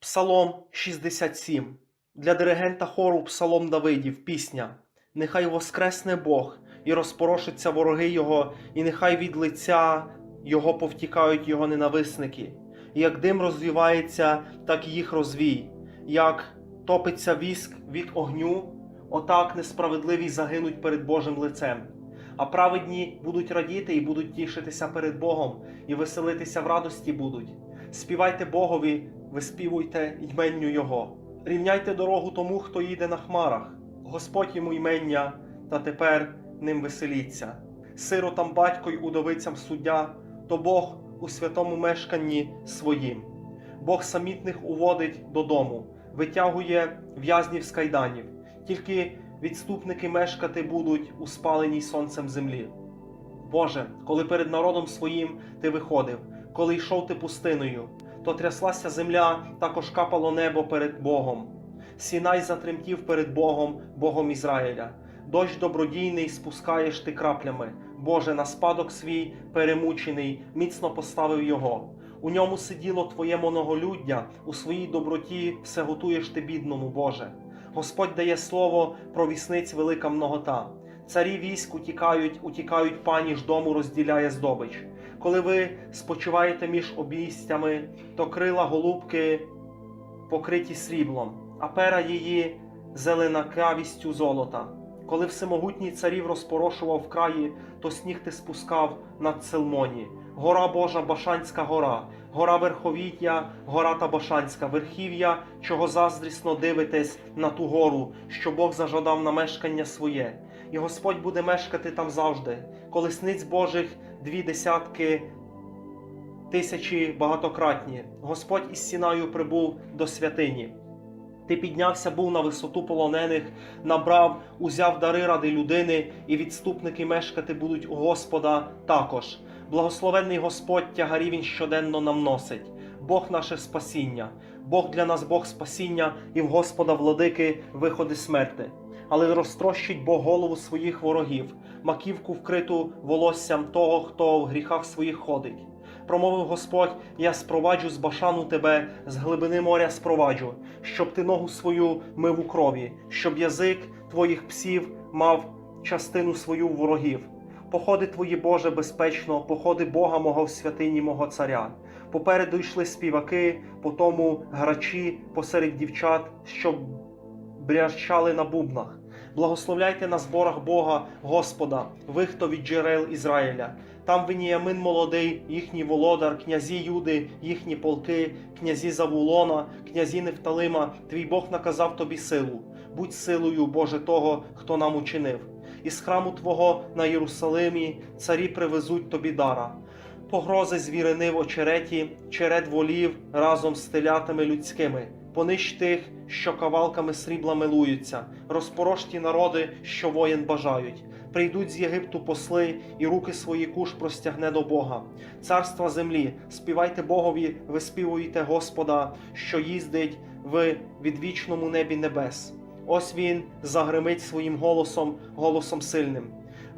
Псалом 67. Для диригента хору Псалом Давидів. Пісня. Нехай воскресне Бог і розпорошаться вороги Його, і нехай від лиця Його повтікають Його ненависники. Як дим розвівається, так і їх розвій. Як топиться віск від огню, отак несправедливі загинуть перед Божим лицем. А праведні будуть радіти і будуть тішитися перед Богом, і веселитися в радості будуть. Співайте Богові, виспівуйте йменню Його. Рівняйте дорогу тому, хто їде на хмарах. Господь йому ймення, та тепер ним веселіться. Сиротам батько й удовицям суддя, то Бог у святому мешканні своїм. Бог самітних уводить додому, витягує в'язнів з кайданів, тільки відступники мешкати будуть у спаленій сонцем землі. Боже, коли перед народом своїм ти виходив, коли йшов ти пустиною, то тряслася земля, також капало небо перед Богом. Сінай затремтів перед Богом, Богом Ізраїля. Дощ добродійний спускаєш ти краплями. Боже, на спадок свій перемучений, міцно поставив його. У ньому сиділо твоє моноголюддя, у своїй доброті все готуєш ти бідному, Боже. Господь дає слово про вісниць велика многота. Царі військ утікають, утікають пані ж дому розділяє здобич. Коли ви спочиваєте між обійстями, то крила голубки покриті сріблом, а пера її зеленакавістю золота. Коли всемогутній царів розпорошував краї, то сніг ти спускав над Целмоні. Гора Божа Башанська гора, гора Верховіття, гора та Башанська, верхів'я, чого заздрісно дивитесь на ту гору, що Бог зажадав на мешкання своє. І Господь буде мешкати там завжди. Колесниць Божих дві десятки тисячі багатократні. Господь із Сінаю прибув до святині. Ти піднявся був на висоту полонених, набрав, узяв дари ради людини, і відступники мешкати будуть у Господа також. Благословенний Господь тягарі він щоденно нам носить. Бог наше спасіння, Бог для нас Бог спасіння, і в Господа владики виходи смерти. Але розтрощить Бог голову своїх ворогів, маківку вкриту волоссям того, хто в гріхах своїх ходить. Промовив Господь: Я спроваджу з башану тебе, з глибини моря спроваджу, щоб ти ногу свою мив у крові, щоб язик твоїх псів мав частину свою ворогів. Походи твої, Боже, безпечно, походи Бога мого в святині мого царя. Попереду йшли співаки, потому грачі посеред дівчат, що брящали на бубнах. Благословляйте на зборах Бога, Господа, ви, хто від джерел Ізраїля. Там Веніямин молодий, їхній володар, князі Юди, їхні полки, князі Завулона, князі Нефталима. Твій Бог наказав тобі силу. Будь силою, Боже, того, хто нам учинив. Із храму Твого на Єрусалимі царі привезуть тобі дара. Погрози звірини в очереті, черед волів разом з телятами людськими. Понищ тих, що кавалками срібла милуються, розпорош ті народи, що воїн бажають. Прийдуть з Єгипту посли, і руки свої куш простягне до Бога. Царства землі, співайте Богові, виспівуйте Господа, що їздить в відвічному небі небес. Ось він загримить своїм голосом, голосом сильним.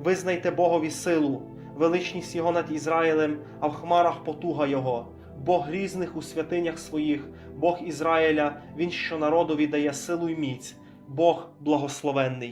Визнайте Богові силу, величність Його над Ізраїлем, а в хмарах потуга Його. Бог грізних у святинях своїх, Бог Ізраїля, Він що народу дає силу й міць, Бог благословенний.